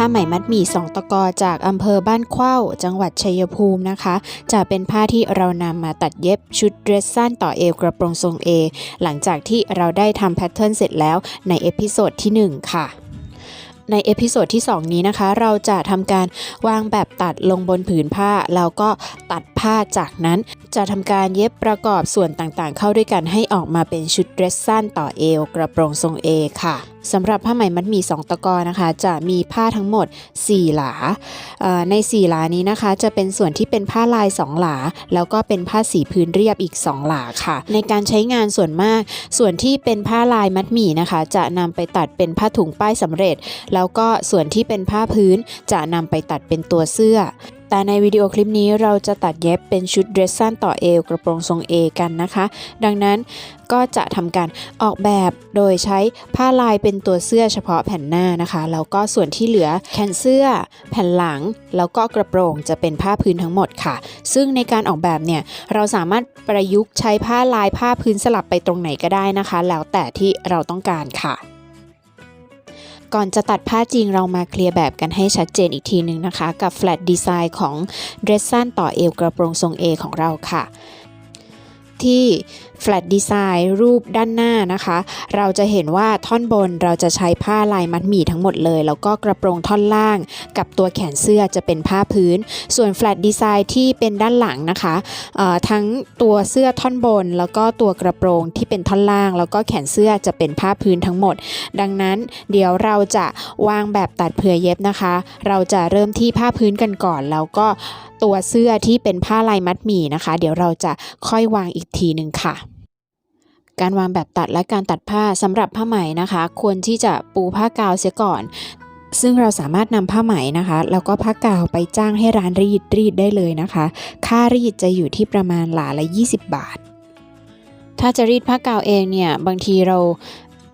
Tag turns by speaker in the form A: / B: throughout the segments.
A: ผ้าไหมมัดหมี่สองตะกอจากอำเภอบ้านเข้าจังหวัดชัยภูมินะคะ จะเป็นผ้าที่เรานำมาตัดเย็บชุดเดรสสั้นต่อเอวกระโปรงทรงเอหลังจากที่เราได้ทำแพทเทิร์นเสร็จแล้วในเอพิโซดที่ 1 ค่ะในเอพิโซดที่ 2 นี้นะคะ เราจะทำการวางแบบตัดลงบนผืนผ้า แล้วก็ตัดผ้าจากนั้นจะทำการเย็บประกอบส่วนต่างๆ เข้าด้วยกันให้ออกมาเป็นชุดเดรสสั้นต่อเอวกระโปรงทรงเอค่ะสำหรับผ้าไหมมัดหมี่2ตะกอนะคะ จะมีผ้าทั้งหมด 4 หลา ใน 4 หลานี้นะคะ จะเป็นส่วนที่เป็นผ้าลาย 2 หลา แล้วก็เป็นผ้าสีพื้นเรียบอีก 2 หลาค่ะ ในการใช้งานส่วนมาก ส่วนที่เป็นผ้าลายมัดหมี่นะคะ จะนำไปตัดเป็นผ้าถุงป้ายสำเร็จ แล้วก็ส่วนที่เป็นผ้าพื้นจะนำไปตัดเป็นตัวเสื้อ แต่ในวิดีโอคลิปนี้เราจะตัดเย็บเป็นชุดเดรสสั้นต่อเอวกระโปรงทรงเอกันนะคะ ดังนั้นก็จะทำการออกแบบโดยใช้ผ้าลายเป็นตัวเสื้อเฉพาะแผ่นหน้านะคะแล้วก็ส่วนที่เหลือแขนเสื้อ แผ่นหลัง แล้วก็กระโปรงจะเป็นผ้าพื้นทั้งหมดค่ะ ซึ่งในการออกแบบเนี่ยเราสามารถประยุกต์ใช้ผ้าลายผ้าพื้นสลับไปตรงไหนก็ได้นะคะ แล้วแต่ที่เราต้องการค่ะ ก่อนจะตัดผ้าจริงเรามาเคลียร์แบบกันให้ชัดเจนอีกทีหนึ่งนะคะ กับ flat design ของเดรสสั้นต่อเอวกระโปรงทรง A ของเราค่ะ ที่ flat design รูปด้านหน้านะคะ เราจะเห็นว่าท่อนบนเราจะใช้ผ้าลายมัดหมี่ทั้งหมดเลย แล้วก็กระโปรงท่อนล่าง กับตัวแขนเสื้อจะเป็นผ้าพื้น ส่วน flat design ที่เป็นด้านหลังนะคะทั้งตัวเสื้อท่อนบน แล้วก็ตัวกระโปรงที่เป็นท่อนล่าง แล้วก็แขนเสื้อจะเป็นผ้าพื้นทั้งหมด ดังนั้นเดี๋ยวเราจะวางแบบตัดเผื่อเย็บนะคะ เราจะเริ่มที่ผ้าพื้นกันก่อน แล้วก็ตัวเสื้อที่เป็นผ้าลายมัดหมี่นะคะ เดี๋ยวเราจะค่อยวางอีกทีหนึ่งค่ะ การวางแบบตัดและการตัดผ้าสำหรับผ้าไหมนะคะ ควรที่จะปูผ้ากาวเสียก่อน ซึ่งเราสามารถนำผ้าไหมนะคะ แล้วก็ผ้ากาวไปจ้างให้ร้านรีดรีดได้เลยนะคะ ค่ารีดจะอยู่ที่ประมาณหลาละ 20 บาทถ้าจะรีดผ้ากาวเองเนี่ยบางทีเรา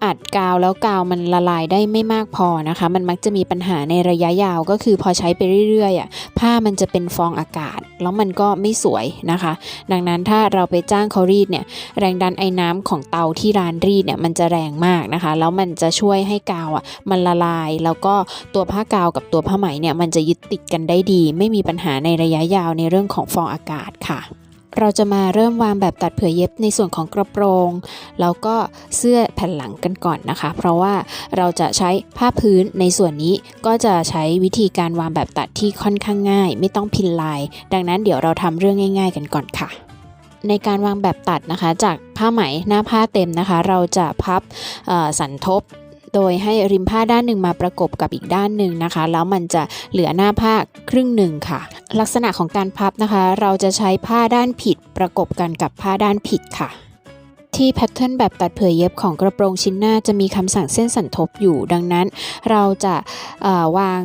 A: อัดกาวแล้วกาวมันละลายได้ไม่มากพอนะคะ มันมักจะมีปัญหาในระยะยาวก็คือพอใช้ไปเรื่อยๆอะผ้ามันจะเป็นฟองอากาศ แล้วมันก็ไม่สวยนะคะ ดังนั้นถ้าเราไปจ้างเขารีดเนี่ยแรงดันไอ้น้ำของเตาที่ร้านรีดเนี่ยมันจะแรงมากนะคะ แล้วมันจะช่วยให้กาวอะมันละลาย แล้วก็ตัวผ้ากาวกับตัวผ้าไหมเนี่ยมันจะยึดติดกันได้ดี ไม่มีปัญหาในระยะยาวในเรื่องของฟองอากาศค่ะ เราจะมาเริ่มวางแบบตัดเผื่อเย็บในส่วนของกระโปรง แล้วก็เสื้อแผ่นหลังกันก่อนนะคะ เพราะว่าเราจะใช้ผ้าพื้นในส่วนนี้ก็จะใช้วิธีการวางแบบตัดที่ค่อนข้างง่าย ไม่ต้องพินลาย ดังนั้นเดี๋ยวเราทำเรื่องง่าย ๆ กันก่อนค่ะ ในการวางแบบตัดนะคะ จากผ้าไหมหน้าผ้าเต็มนะคะ เราจะพับสันทบโดยให้ริมผ้าด้านหนึ่งมาประกบกับอีกด้านหนึ่งนะคะ แล้วมันจะเหลือหน้าผ้าครึ่งหนึ่งค่ะ ลักษณะของการพับนะคะ เราจะใช้ผ้าด้านผิดประกบกันกับผ้าด้านผิดค่ะ ที่แพทเทิร์นแบบตัดเผื่อเย็บของกระโปรงชิ้นหน้าจะมีคำสั่งเส้นสันทบอยู่ ดังนั้น เราจะเอ่อวาง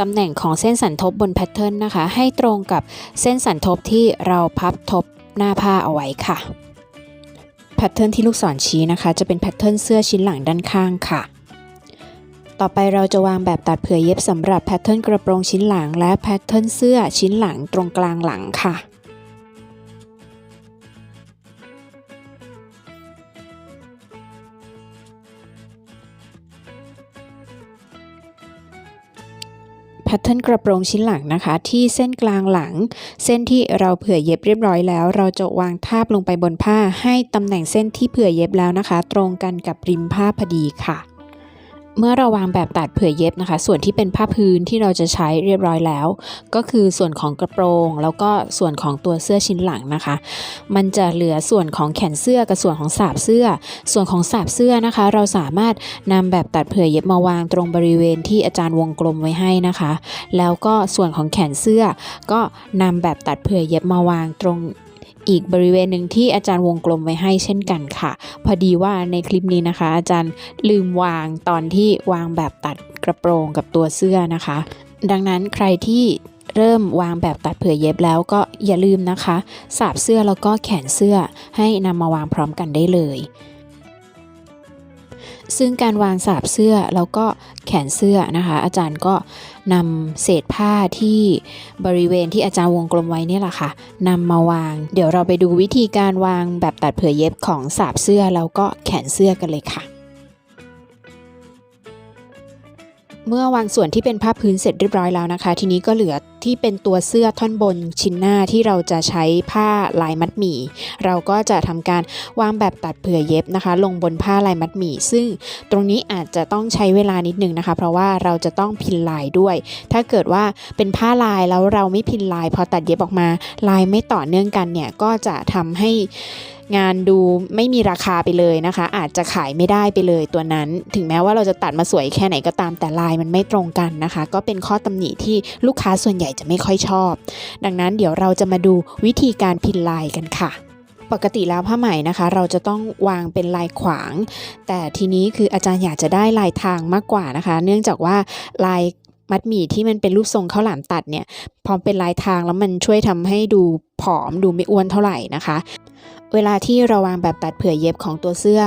A: ตำแหน่งของเส้นสันทบบนแพทเทิร์นนะคะ ให้ตรงกับเส้นสันทบที่เราพับทบหน้าผ้าเอาไว้ค่ะแพทเทิร์นที่ลูกศรชี้นะคะ จะเป็นแพทเทิร์นเสื้อชิ้นหลังด้านข้างค่ะ ต่อไปเราจะวางแบบตัดเผื่อเย็บสำหรับแพทเทิร์นกระโปรงชิ้นหลังและแพทเทิร์นเสื้อชิ้นหลังตรงกลางหลังค่ะแพทเทิร์นกระโปรงชิ้นหลังนะคะ ที่เส้นกลางหลัง เส้นที่เราเผื่อเย็บเรียบร้อยแล้ว เราจะวางทาบลงไปบนผ้าให้ตำแหน่งเส้นที่เผื่อเย็บแล้วนะคะ ตรงกันกับริมผ้าพอดีค่ะ เมื่อเราวางแบบตัดเผื่อเย็บนะคะ ส่วนที่เป็นผ้าพื้นที่เราจะใช้เรียบร้อยแล้ว ก็คือส่วนของกระโปรง แล้วก็ส่วนของตัวเสื้อชิ้นหลังนะคะ มันจะเหลือส่วนของแขนเสื้อกับส่วนของสาบเสื้อ ส่วนของสาบเสื้อนะคะ เราสามารถนำแบบตัดเผื่อเย็บมาวางตรงบริเวณที่อาจารย์วงกลมไว้ให้นะคะ แล้วก็ส่วนของแขนเสื้อ ก็นำแบบตัดเผื่อเย็บมาวางตรง อีกบริเวณหนึ่งที่อาจารย์วงกลมไว้ให้เช่นกันค่ะ พอดีว่าในคลิปนี้นะคะ อาจารย์ลืมวางตอนที่วางแบบตัดกระโปรงกับตัวเสื้อนะคะ ดังนั้นใครที่เริ่มวางแบบตัดเผื่อเย็บแล้วก็อย่าลืมนะคะ สาบเสื้อแล้วก็แขนเสื้อให้นำมาวางพร้อมกันได้เลย ซึ่งการวางสาบเสื้อแล้วก็แขนเสื้อนะคะ อาจารย์ก็นำเศษผ้าที่บริเวณที่อาจารย์วงกลมไว้นี่แหละค่ะนำมาวาง เดี๋ยวเราไปดูวิธีการวางแบบตัดเผื่อเย็บของสาบเสื้อแล้วก็แขนเสื้อกันเลยค่ะเมื่อวางส่วนที่เป็นผ้าพื้นเสร็จเรียบร้อยแล้วนะคะ ทีนี้ก็เหลือ ที่เป็นตัวเสื้อท่อนบนชิ้นหน้าที่เราจะใช้ผ้าลายมัดหมี่ เราก็จะทำการวางแบบตัดเผื่อเย็บนะคะ ลงบนผ้าลายมัดหมี่ ซึ่งตรงนี้อาจจะต้องใช้เวลานิดนึงนะคะ เพราะว่าเราจะต้องพินลายด้วย ถ้าเกิดว่าเป็นผ้าลายแล้วเราไม่พินลาย พอตัดเย็บออกมา ลายไม่ต่อเนื่องกันเนี่ยก็จะทำให้งานดูไม่มีราคาไปเลยนะคะ อาจจะขายไม่ได้ไปเลยตัวนั้น ถึงแม้ว่าเราจะตัดมาสวยแค่ไหนก็ตามแต่ลายมันไม่ตรงกันนะคะ ก็เป็นข้อตำหนิที่ลูกค้าส่วนใหญ่จะไม่ค่อยชอบ ดังนั้นเดี๋ยวเราจะมาดูวิธีการพินลายกันค่ะ ปกติแล้วผ้าไหมนะคะ เราจะต้องวางเป็นลายขวาง แต่ทีนี้คืออาจารย์อยากจะได้ลายทางมากกว่านะคะ เนื่องจากว่าลายมัดหมี่ที่มันเป็นรูปทรงข้าวหลามตัดเนี่ยพอเป็นลายทางแล้วมันช่วยทำให้ดูผอมดูไม่อ้วนเท่าไหร่นะคะ เวลาที่เราวางแบบตัดเผื่อเย็บของตัวเสื้อ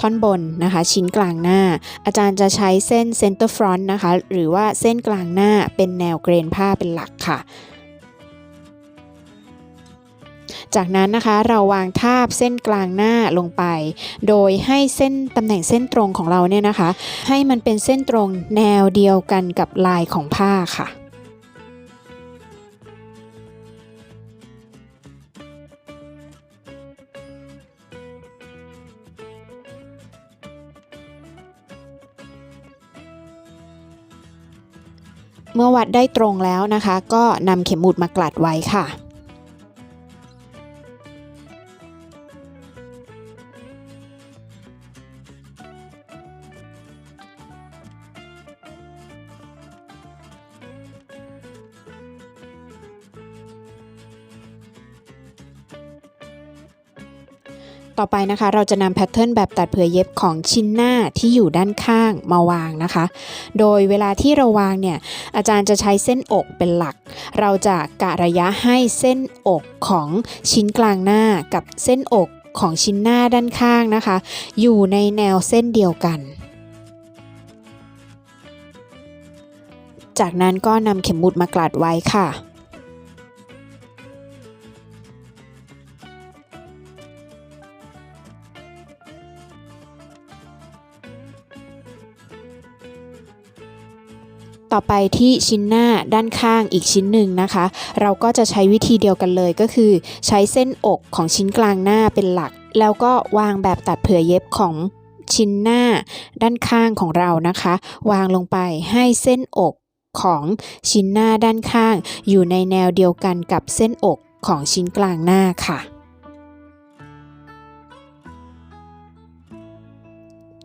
A: ท่อนบนนะคะ ชิ้นกลางหน้า อาจารย์จะใช้เส้นเซนเตอร์ฟรอนต์นะคะ หรือว่าเส้นกลางหน้าเป็นแนวเกรนผ้าเป็นหลักค่ะ จากนั้นนะคะเราวางทาบเส้นกลางหน้าลงไป โดยให้เส้นตำแหน่งเส้นตรงของเราเนี่ยนะคะ ให้มันเป็นเส้นตรงแนวเดียวกันกับลายของผ้าค่ะ เมื่อวัดได้ตรงแล้วนะคะ ก็นำเข็มหมุดมากลัดไว้ค่ะ ต่อไปนะคะ เราจะนำแพทเทิร์นแบบตัดเผื่อเย็บของชิ้นหน้าที่อยู่ด้านข้างมาวางนะคะ โดยเวลาที่เราวางเนี่ย อาจารย์จะใช้เส้นอกเป็นหลัก เราจะกะระยะให้เส้นอกของชิ้นกลางหน้ากับเส้นอกของชิ้นหน้าด้านข้างนะคะ อยู่ในแนวเส้นเดียวกันจากนั้นก็นำเข็มหมุดมากลัดไว้ค่ะ ต่อไปที่ชิ้นหน้าด้านข้างอีกชิ้นหนึ่งนะคะ เราก็จะใช้วิธีเดียวกันเลยก็คือ ใช้เส้นอกของชิ้นกลางหน้าเป็นหลัก แล้วก็วางแบบตัดเผื่อเย็บของชิ้นหน้าด้านข้างของเรานะคะ วางลงไปให้เส้นอกของชิ้นหน้าด้านข้าง อยู่ในแนวเดียวกันกับเส้นอกของชิ้นกลางหน้าค่ะ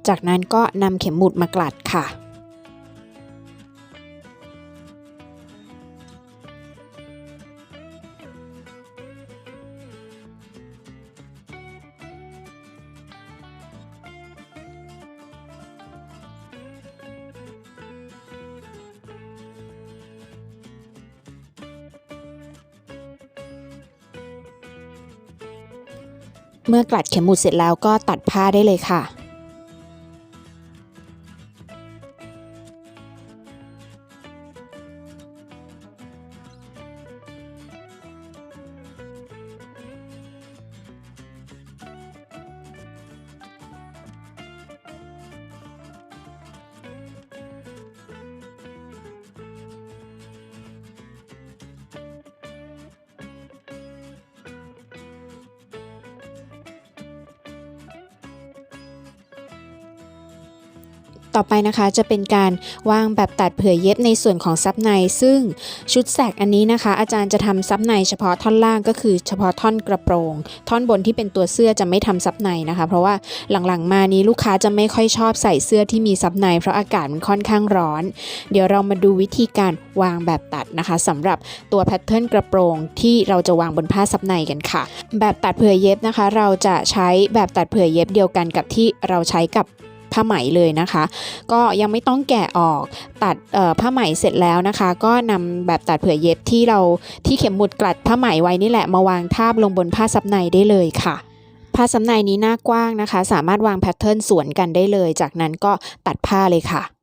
A: จากนั้นก็นำเข็มหมุดมากลัดค่ะ เมื่อกลัดเข็มหมุดเสร็จแล้วก็ตัดผ้าได้เลยค่ะ ต่อไปนะคะจะเป็นการวางแบบตัดเผื่อเย็บในส่วนของซับใน ซึ่งชุดแสกอันนี้นะคะ อาจารย์จะทำซับในเฉพาะท่อนล่างก็คือเฉพาะท่อนกระโปรง ท่อนบนที่เป็นตัวเสื้อจะไม่ทำซับในนะคะ เพราะว่าหลังๆมานี้ลูกค้าจะไม่ค่อยชอบใส่เสื้อที่มีซับใน เพราะอากาศมันค่อนข้างร้อน เดี๋ยวเรามาดูวิธีการวางแบบตัดนะคะสำหรับตัวแพทเทิร์นกระโปรงที่เราจะวางบนผ้าซับในกันค่ะ แบบตัดเผื่อเย็บนะคะ เราจะใช้แบบตัดเผื่อเย็บเดียวกันกับที่เราใช้กับ ผ้าไหมเลยนะคะ ก็ยังไม่ต้องแกะออกตัดผ้าไหมเสร็จแล้วนะคะ ก็นำแบบตัดเผื่อเย็บที่เราที่เข็มหมุดกลัดผ้าไหมไว้นี่แหละมาวางทาบลงบนผ้าซับในได้เลยค่ะผ้าซับในนี้หน้ากว้างนะคะ สามารถวางแพทเทิร์นสวนกันได้เลย จากนั้นก็ตัดผ้าเลยค่ะ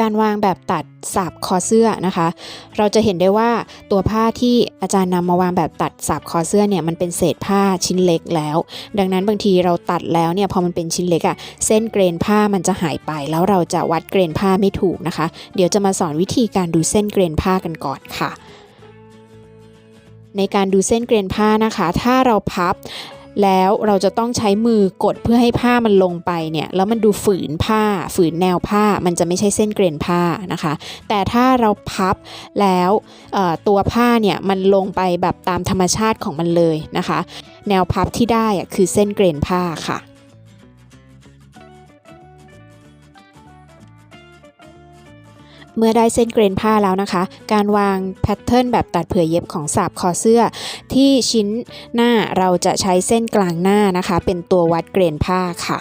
A: การวางแบบตัดสาบคอเสื้อนะคะ เราจะเห็นได้ว่าตัวผ้าที่อาจารย์นำมาวางแบบตัดสาบคอเสื้อเนี่ยมันเป็นเศษผ้าชิ้นเล็กแล้ว ดังนั้นบางทีเราตัดแล้วเนี่ยพอมันเป็นชิ้นเล็กอะ่ะเส้นเกรนผ้ามันจะหายไป แล้วเราจะวัดเกรนผ้าไม่ถูกนะคะ เดี๋ยวจะมาสอนวิธีการดูเส้นเกรนผ้ากันก่อนค่ะในการดูเส้นเกรนผ้านะคะ ถ้าเราพับ แล้วเราจะต้องใช้มือกดเพื่อให้ผ้ามันลงไปเนี่ยแล้วมันดูฝืนผ้าฝืนแนวผ้ามันจะไม่ใช่เส้นเกรนผ้านะคะ แต่ถ้าเราพับแล้วตัวผ้าเนี่ยมันลงไปแบบตามธรรมชาติของมันเลยนะคะ แนวพับที่ได้อะคือเส้นเกรนผ้าค่ะ เมื่อได้เส้นเกรนผ้าแล้วนะคะ การวางแพทเทิร์นแบบตัดเผื่อเย็บของสาบคอเสื้อ ที่ชิ้นหน้าเราจะใช้เส้นกลางหน้านะคะ เป็นตัววัดเกรนผ้าค่ะ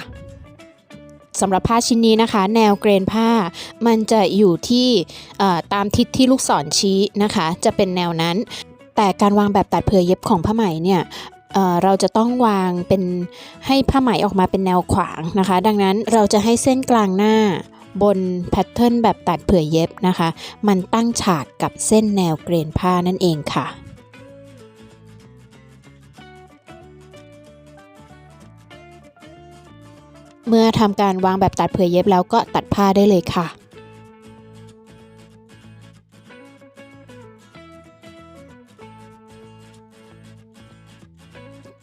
A: สำหรับผ้าชิ้นนี้นะคะ แนวเกรนผ้ามันจะอยู่ที่ตามทิศที่ลูกศรชี้นะคะ จะเป็นแนวนั้น แต่การวางแบบตัดเผื่อเย็บของผ้าไหมเนี่ยเราจะต้องวางเป็นให้ผ้าไหมออกมาเป็นแนวขวางนะคะ ดังนั้นเราจะให้เส้นกลางหน้า บนแพทเทิร์นแบบตัดเผื่อเย็บนะคะ มันตั้งฉากกับเส้นแนวเกรนผ้านั่นเองค่ะเมื่อทำการวางแบบตัดเผื่อเย็บแล้วก็ตัดผ้าได้เลยค่ะ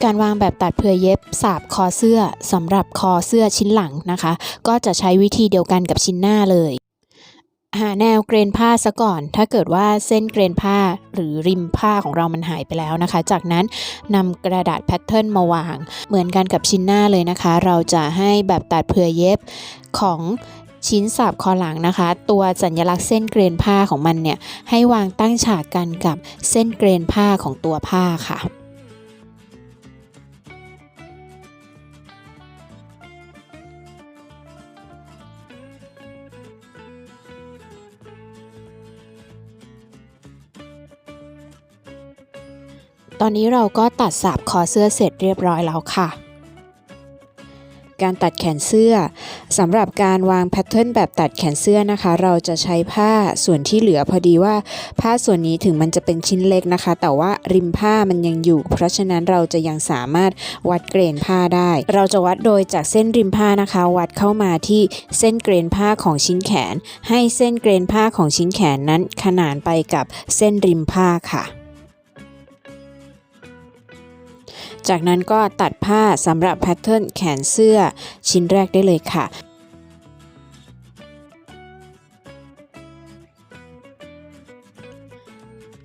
A: การวางแบบตัดเผื่อเย็บสาบคอเสื้อสำหรับคอเสื้อชิ้นหลังนะคะ ก็จะใช้วิธีเดียวกันกับชิ้นหน้าเลย หาแนวเกรนผ้าซะก่อน ถ้าเกิดว่าเส้นเกรนผ้าหรือริมผ้าของเรามันหายไปแล้วนะคะ จากนั้นนำกระดาษแพทเทิร์นมาวาง เหมือนกันกับชิ้นหน้าเลยนะคะ เราจะให้แบบตัดเผื่อเย็บของชิ้นสาบคอหลังนะคะ ตัวสัญลักษณ์เส้นเกรนผ้าของมันเนี่ยให้วางตั้งฉากกันกับเส้นเกรนผ้าของตัวผ้าค่ะ ตอนนี้เราก็ตัดสาบคอเสื้อเสร็จเรียบร้อยแล้วค่ะ การตัดแขนเสื้อสำหรับการวางแพทเทิร์นแบบตัดแขนเสื้อนะคะ เราจะใช้ผ้าส่วนที่เหลือพอดีว่าผ้าส่วนนี้ถึงมันจะเป็นชิ้นเล็กนะคะ แต่ว่าริมผ้ามันยังอยู่ เพราะฉะนั้นเราจะยังสามารถวัดเกรนผ้าได้ เราจะวัดโดยจากเส้นริมผ้านะคะ วัดเข้ามาที่เส้นเกรนผ้าของชิ้นแขน ให้เส้นเกรนผ้าของชิ้นแขนนั้นขนานไปกับเส้นริมผ้าค่ะ จากนั้นก็ตัดผ้าสำหรับแพทเทิร์นแขนเสื้อชิ้นแรกได้เลยค่ะ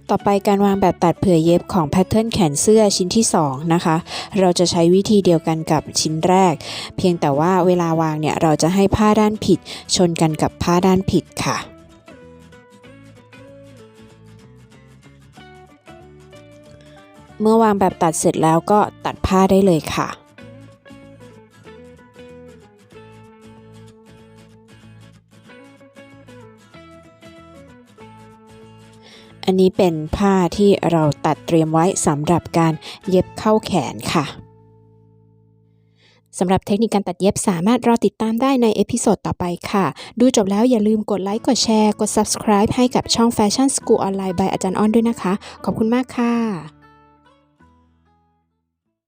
A: ต่อไปการวางแบบตัดเผื่อเย็บของแพทเทิร์นแขนเสื้อชิ้นที่ 2 นะคะ เราจะใช้วิธีเดียวกันกับชิ้นแรก เพียงแต่ว่าเวลาวางเนี่ย เราจะให้ผ้าด้านผิดชนกันกับผ้าด้านผิดค่ะ เมื่อวางแบบตัดเสร็จแล้วก็ตัดผ้าได้เลยค่ะอันนี้เป็นผ้าที่เราตัดเตรียมไว้สำหรับการเย็บเข้าแขนค่ะ สำหรับเทคนิคการตัดเย็บสามารถรอติดตามได้ในเอพิโซดต่อไปค่ะ ดูจบแล้วอย่าลืมกดไลค์ กดแชร์ กด subscribe ให้กับช่อง Fashion School Online by อาจารย์อ้อนด้วยนะคะ ขอบคุณมากค่ะ